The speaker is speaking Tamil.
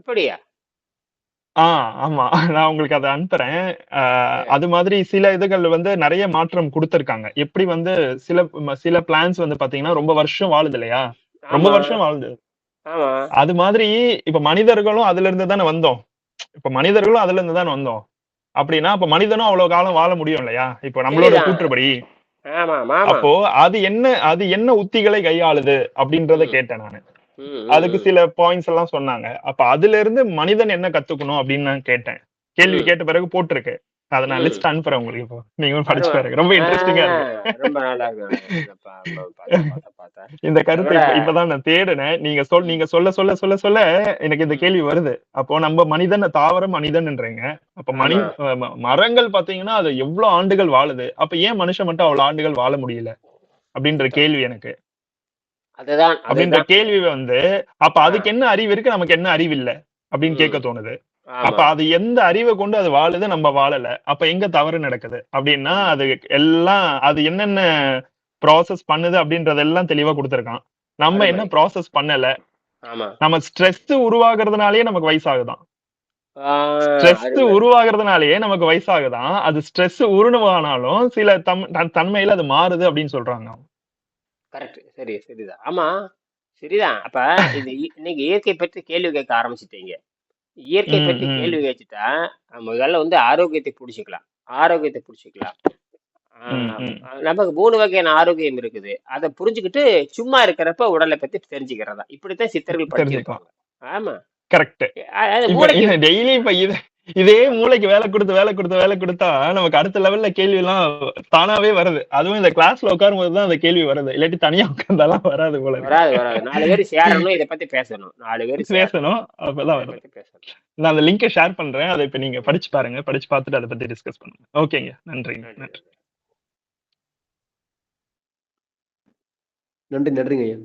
அப்படியா? ஆ, ஆமா. நான் உங்களுக்கு அத அனுப்புறேன். அ சரி. அது மாதிரி சில இதுகள் வந்து நெறைய மாற்றம் குடுத்திருக்காங்க. எப்படி வந்து சில ம சில பிளான்ட்ஸ் வந்து பார்த்தீங்கன்னா, ரொம்ப வருஷம் வாழுது இல்லையா? ரொம்ப ஆமா. வருஷம் வாழுது. ஆமா. அது மாதிரி இப்ப மனிதர்களும் அதிலிருந்து தானே வந்தோம். இப்ப மனிதர்களும் அதிலிருந்து தானே வந்தோம். அப்படின்னா, அப்ப மனிதனும் அவ்வளோ காலம் வாழ முடியும் இல்லையா? இப்ப நம்மளோட சரிதான். கூற்றுப்படி. ஆமா, ஆமா. அப்போ அது என்ன அது என்ன உத்திகளை கையாளுது அப்படின்றத ம். கேட்டேன் நானு. அதுக்கு. சில பாயிண்ட்ஸ் எல்லாம் சொன்னாங்க. அப்ப அதிலிருந்து மனிதன் என்ன கத்துக்கணும் அப்படின்னு நான் கேட்டேன். கேள்வி. கேட்ட பிறகு போட்டிருக்கு. அத நான். லிஸ்ட் அனுப்புறேன் உங்களுக்கு இப்போ. நீங்களும் படிச்சு பாருங்க. ரொம்ப இன்ட்ரஸ்டிங்கா இருக்கு. இந்த கருத்த விட இப்ப இப்ப தான் நான் தேடுனேன். நீங்க சொல். நீங்க சொல்ல சொல்ல சொல்ல சொல்ல எனக்கு இந்த. கேள்வி வருது. அப்போ நம்ம மனிதன் தாவரம் மனிதன்றீங்க. அப்ப மனி மரங்கள் பார்த்தீங்கன்னா, அது எவ்ளோ ஆண்டுகள் வாழுது. அப்ப ஏன் மனுஷன் மட்டும் அவ்வளோ ஆண்டுகள் வாழ முடியல? அப்படின்ற. கேள்வி எனக்கு. அதுதான், அப்படின்ற. கேள்வி வந்து, அப்ப. அதுக்கு என்ன அறிவு இருக்கு? நமக்கு என்ன அறிவு இல்ல? அப்படின்னு கேட்க. தோணுது. அப்ப. அது எந்த அறிவ கொண்டு அது வாழுது, நம்ம வாழல. அப்ப எங்க தவறு நடக்குது? அப்படின்னா. அது எல்லாம் அது என்னென்ன ப்ராசஸ் பண்ணுது அப்படின்றதெல்லாம் தெளிவா குடுத்திருக்கான். நம்ம என்ன. ப்ராசஸ் பண்ணல. நம்ம ஸ்ட்ரெஸ் உருவாகுறதுனாலயே நமக்கு வயசாகுதாம். ஆ ஸ்ட்ரெஸ். உருவாகுறதுனாலயே நமக்கு வயசாகுதாம். அது ஸ்ட்ரெஸ் உருவானாலும் சில தம் தன் தன்மையில அது மாறுது அப்படின்னு சொல்றாங்க. கரெக்ட். சரி, சரிதான். ஆமா. சரிதான். அப்ப இது இ இன்னைக்கு இயற்கை பற்றி கேள்வி கேட்க ஆரம்பிச்சுட்டீங்க. இயற்கை பற்றி. கேள்வி கேட்டுட்டா, முதல்ல வந்து ஆரோக்கியத்தை புடிச்சுக்கலாம். ஆரோக்கியத்தை புடிச்சுக்கலாம். நமக்கு 3 வகையான ஆரோக்கியம் இருக்குது. அத புரிஞ்சுகிட்டு சும்மா இருக்கிறப்ப உடல பத்தி தெரிஞ்சுக்கிறதா. இப்படித்தான் சித்தர்கள். படுத்தியிருப்பாங்க. ஆமா. கரெக்ட். டெய்லி இது மூளைக்கு வேலை குடுத்து, வேலை குடுத்து, வேலை குடுத்தா நமக்கு அடுத்த லெவல்ல கேள்விலாம் தானாவே வருது. அதுவும் இந்த கிளாஸ்ல உட்காரும்போது தான் அந்த கேள்வி வருது. இல்லாட்டி தனியா உட்கார்ந்தாலாம் வராது போல. வராது, வராது. 4 பேர் சேரணும். இத பத்தி பேசணும். 4 பேர். பேசணும். அப்பதான் பேசணும். நான் அந்த லிங்க ஷேர் பண்றேன். அத இப்ப நீங்க படிச்சு பாருங்க. படிச்சு பார்த்துட்டு அத பத்தி டிஸ்கஸ் பண்ணுங்க. ஓகேங்க. நன்றிங்க. நன்றி. நன்றி. நன்றி, நன்றிங்க ஐயா.